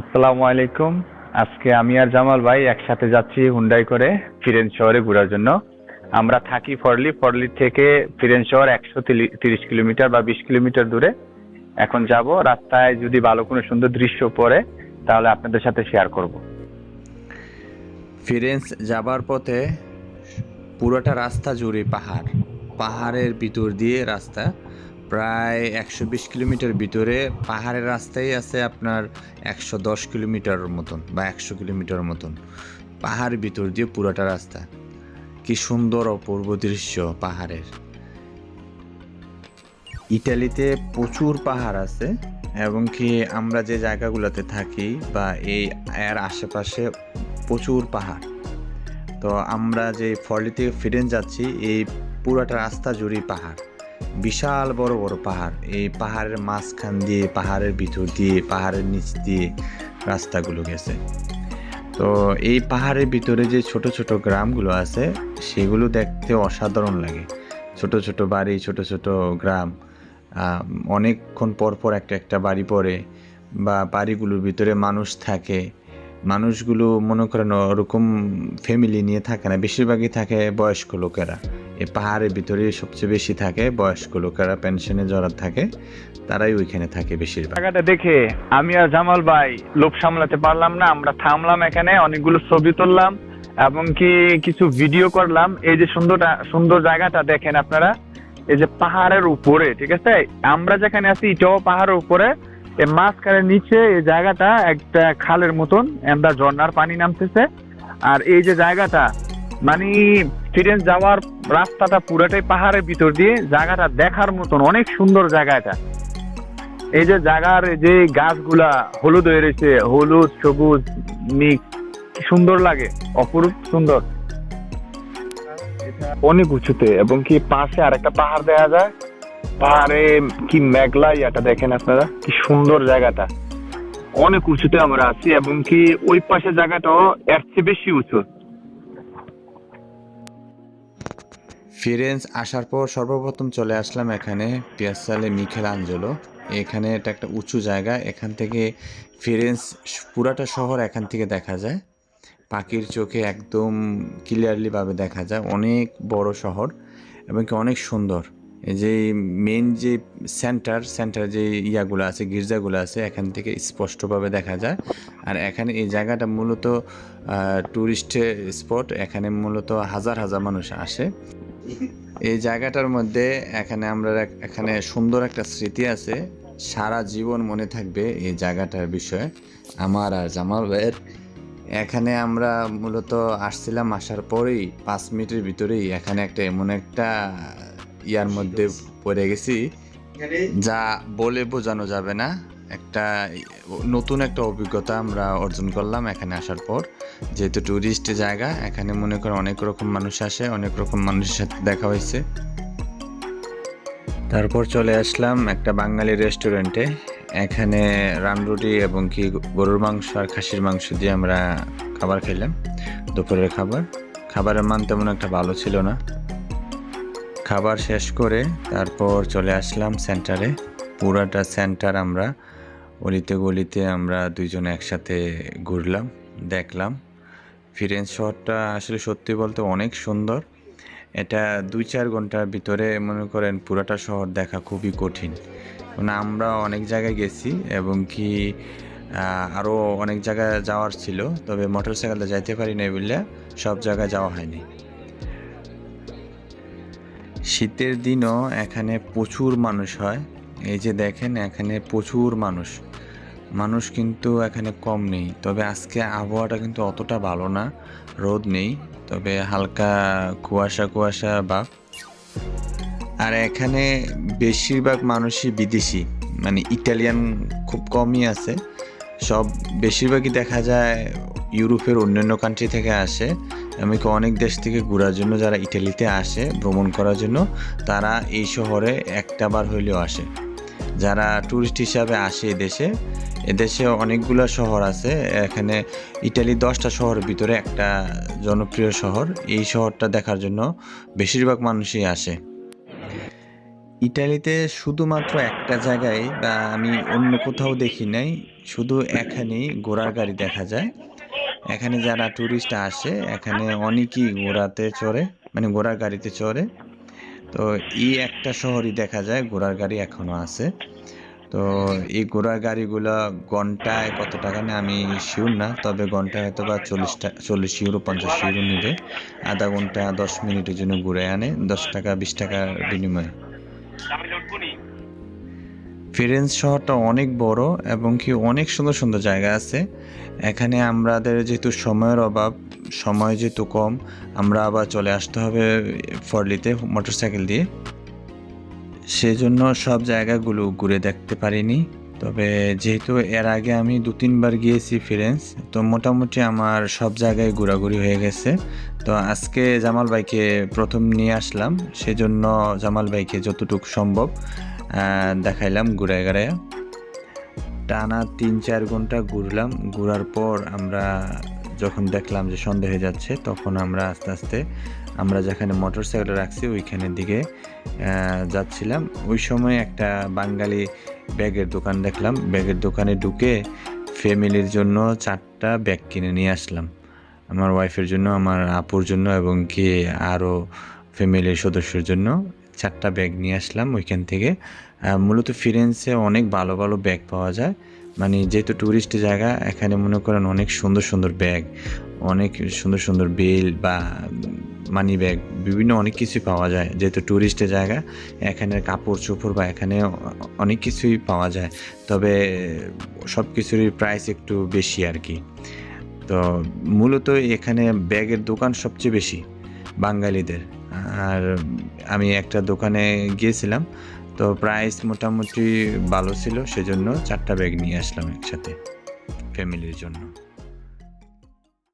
আসসালামু আলাইকুম। আজকে আমি আর জামাল ভাই একসাথে যাচ্ছি হুন্ডাই করে ফিরেন শহরে ঘোরার জন্য। আমরা থাকি ফরলি। ফরলি থেকে ফিরেন শহর একশো তিরিশ কিলোমিটার বা বিশ কিলোমিটার দূরে। এখন যাব রাস্তায় যদি ভালো কোনো সুন্দর দৃশ্য পড়ে, তাহলে আপনাদের সাথে শেয়ার করব। ফিরেন্স যাবার পথে পুরোটা রাস্তা জুড়ে পাহাড়। পাহাড়ের ভিতর দিয়ে রাস্তা। প্রায় একশো বিশ কিলোমিটার ভিতরে পাহাড়ের রাস্তাই আছে আপনার একশো দশ কিলোমিটার মতন বা একশো কিলোমিটার মতন। পাহাড়ের ভিতর দিয়ে পুরোটা রাস্তা। কি সুন্দর অপূর্ব দৃশ্য পাহাড়ের। ইটালিতে প্রচুর পাহাড় আছে এবং কি আমরা যে জায়গাগুলোতে থাকি বা এই এর আশেপাশে প্রচুর পাহাড়। তো আমরা যে থেকে ফিরেন যাচ্ছি, এই পুরাটা রাস্তা জুড়েই পাহাড়। বিশাল বড় বড় পাহাড়। এই পাহাড়ের মাঝখান দিয়ে, পাহাড়ের ভিতর দিয়ে, পাহাড়ের নিচ দিয়ে রাস্তাগুলো গেছে। তো এই পাহাড়ের ভিতরে যে ছোট ছোট গ্রামগুলো আছে, সেগুলো দেখতে অসাধারণ লাগে। ছোট ছোট বাড়ি, ছোট ছোট গ্রাম অনেকক্ষণ পর পর একটা একটা বাড়ি পড়ে বা বাড়িগুলোর ভিতরে মানুষ থাকে। মানুষগুলো মনে করেন ওরকম ফ্যামিলি নিয়ে থাকে না। বেশিরভাগই থাকে বয়স্ক লোকেরা। এই পাহাড়ের ভিতরে সবচেয়ে বেশি থাকে বয়স্ক লোকেরা পেনশনে যারা থাকে, তারাই ওইখানে থাকে বেশিরভাগ। জায়গাটা দেখে আমি আর জামাল ভাই লোভ সামলাতে পারলাম না, আমরা থামলাম এখানে, অনেকগুলো ছবি তুললাম, এবং কি কিছু ভিডিও করলাম। এই যে সুন্দরটা, সুন্দর জায়গাটা দেখেন আপনারা, এই যে পাহাড়ের উপরে, ঠিক আছে? আমরা যেখানে আছি, এটাও পাহাড়ের উপরে এই মাঝখানের নিচে এই জায়গাটা একটা খালের মতন, আমরা ঝর্ণার পানি নামতেছে। আর এই যে জায়গাটা মানে ফিরেন্স যাওয়ার রাস্তাটা পুরাটাই পাহাড়ের ভিতর দিয়ে, জায়গাটা দেখার মতন, অনেক সুন্দর জায়গা এটা। এই যে জায়গার যে গাছগুলা হলুদ হয়ে রয়েছে, হলুদ, সবুজ, মিক্স সুন্দর লাগে, অপরূপ সুন্দর। অনেক উঁচুতে, এবং কি পাশে আরেকটা পাহাড় দেখা যায়। পাহাড়ে কি মেঘলা ইয়াটা দেখেন আপনারা? কি সুন্দর জায়গাটা। অনেক উঁচুতে আমরা আছি এবং কি ওই পাশে জায়গাটাও এর চেয়ে বেশি উঁচু। ফিরেন্স আসার পর সর্বপ্রথম চলে আসলাম এখানে পিয়াসালে মিখেল আঞ্জলো। এখানে এটা একটা উঁচু জায়গা, এখান থেকে ফিরেন্স পুরাটা শহর এখান থেকে দেখা যায়। পাখির চোখে একদম ক্লিয়ারলি ভাবে দেখা যায়। অনেক বড় শহর এবং কি অনেক সুন্দর। যে মেন যে সেন্টার সেন্টার যে ইয়াগুলো আছে, গির্জাগুলো আছে, এখান থেকে স্পষ্টভাবে দেখা যায়। আর এখানে এই জায়গাটা মূলত টুরিস্ট স্পট এখানে মূলত হাজার হাজার মানুষ আসে। এই জায়গাটার মধ্যে এখানে আমরা, এখানে সুন্দর একটা স্মৃতি আছে। সারা জীবন মনে থাকবে এই জায়গাটার বিষয়ে। আমার আর জামাল ভাইয়ের। এখানে আমরা মূলত আসছিলাম, আসার পরেই, পাঁচ মিনিটের ভিতরেই এখানে একটা এমন একটা ইয়ার মধ্যে পড়ে গেছি। যা বলে বোঝানো যাবে না। একটা নতুন একটা অভিজ্ঞতা আমরা অর্জন করলাম এখানে আসার পর। যেহেতু টুরিস্ট জায়গা, এখানে মনে করেন অনেক রকম মানুষ আসে, অনেক রকম মানুষের সাথে দেখা হয়েছে। তারপর চলে আসলাম একটা বাঙালি রেস্টুরেন্টে এখানে রানরুটি এবং কি গরুর মাংস আর খাসির মাংস দিয়ে আমরা খাবার খেলাম দুপুরের খাবার। খাবারের মান তেমন একটা ভালো ছিল না। খাবার শেষ করে তারপর চলে আসলাম সেন্টারে। পুরাটা সেন্টার আমরা, অলিতে গলিতে আমরা দুইজন একসাথে ঘুরলাম, দেখলাম। ফিরেন্স শহরটা আসলে সত্যি বলতে অনেক সুন্দর। এটা দুই চার ঘণ্টার ভিতরে মনে করেন পুরাটা শহর দেখা খুবই কঠিন। কারণ আমরা অনেক জায়গায় গেছি এবং কি আরও অনেক জায়গায় যাওয়ার ছিল, তবে মোটর সাইকেলে যাইতে পারি নাই বললে সব জায়গায় যাওয়া হয়নি। শীতের দিনও এখানে প্রচুর মানুষ হয়। এই যে দেখেন, এখানে প্রচুর মানুষ। মানুষ কিন্তু এখানে কম নেই। তবে আজকে আবহাওয়াটা কিন্তু অতটা ভালো না। রোদ নেই। তবে হালকা কুয়াশা কুয়াশা ভাব আর এখানে বেশিরভাগ মানুষই বিদেশি। মানে ইটালিয়ান খুব কমই আছে। সব, বেশিরভাগই দেখা যায় ইউরোপের অন্যান্য কান্ট্রি থেকে আসে। এমনকি অনেক দেশ থেকে ঘোরার জন্য যারা ইটালিতে আসে, ভ্রমণ করার জন্য, তারা এই শহরে একটা বার হইলেও আসে। যারা ট্যুরিস্ট হিসাবে আসে এদেশে এদেশে অনেকগুলো শহর আছে। এখানে ইটালি দশটা শহরের ভিতরে একটা জনপ্রিয় শহর। এই শহরটা দেখার জন্য বেশিরভাগ মানুষই আসে। ইটালিতে শুধুমাত্র একটা জায়গায় বা আমি অন্য কোথাও দেখি নাই, শুধু এখানেই ঘোড়ার গাড়ি দেখা যায়। এখানে যারা ট্যুরিস্ট আসে, এখানে অনেকেই ঘোড়াতে চড়ে মানে ঘোড়ার গাড়িতে চড়ে। তো এই একটা শহরই দেখা যায়, ঘোড়ার গাড়ি এখনও আছে। তো এই ঘোড়ার গাড়িগুলো ঘন্টায় কত টাকা নেয় আমি শিওর না, তবে ঘন্টায় হয়তো বা চল্লিশ টাকা চল্লিশ ইউরো পঞ্চাশ ইউরো নেবে। আধা ঘণ্টা, দশ মিনিটের জন্য ঘুরে আনে, দশ টাকা, বিশ টাকার বিনিময়ে। ফিরেন্স শহরটা অনেক বড় এবং কি অনেক সুন্দর সুন্দর জায়গা আছে। এখানে আমাদের যেহেতু সময়ের অভাব, সময় যেহেতু কম, আমরা আবার চলে আসতে হবে ফরলিতে মোটরসাইকেল দিয়ে। সেজন্য সব জায়গাগুলো ঘুরে দেখতে পারিনি। তবে যেহেতু এর আগে আমি দু তিনবার গিয়েছি ফিরেন্স, তো মোটামুটি আমার সব জায়গায় ঘোরাঘুরি হয়ে গেছে। তো আজকে জামাল ভাইকে প্রথম নিয়ে আসলাম, সেজন্য জামাল ভাইকে যতটুকু সম্ভব দেখাইলাম ঘুরে ঘুরাইয়া টানা তিন চার ঘণ্টা ঘুরলাম। ঘোরার পর আমরা যখন দেখলাম যে সন্ধ্যা হয়ে যাচ্ছে, তখন আমরা আস্তে আস্তে আমরা যেখানে মোটর সাইকেল রাখছি, ওইখানের দিকে যাচ্ছিলাম। ওই সময় একটা বাঙালি ব্যাগের দোকান দেখলাম। ব্যাগের দোকানে ঢুকে ফ্যামিলির জন্য চারটা ব্যাগ কিনে নিয়ে আসলাম। আমার ওয়াইফের জন্য, আমার আপুর জন্য এবং কি আরও ফ্যামিলির সদস্যের জন্য। চারটা ব্যাগ নিয়ে আসলাম ওইখান থেকে। মূলত ফিরেন্সে অনেক ভালো ভালো ব্যাগ পাওয়া যায়। মানে যেহেতু ট্যুরিস্ট জায়গা, এখানে মনে করেন অনেক সুন্দর সুন্দর ব্যাগ অনেক সুন্দর সুন্দর বেল বা মানি ব্যাগ বিভিন্ন অনেক কিছুই পাওয়া যায়। যেহেতু ট্যুরিস্টের জায়গা এখানে কাপড় চোপড় বা এখানে অনেক কিছুই পাওয়া যায়। তবে সব কিছুরই প্রাইস একটু বেশি আর কি। তো মূলত এখানে ব্যাগের দোকান সবচেয়ে বেশি, বাঙালিদের। আর আমি একটা দোকানে গিয়েছিলাম, তো প্রাইস মোটামুটি ভালো ছিল, সেজন্য চারটা ব্যাগ নিয়ে আসলাম একসাথে ফ্যামিলির জন্য।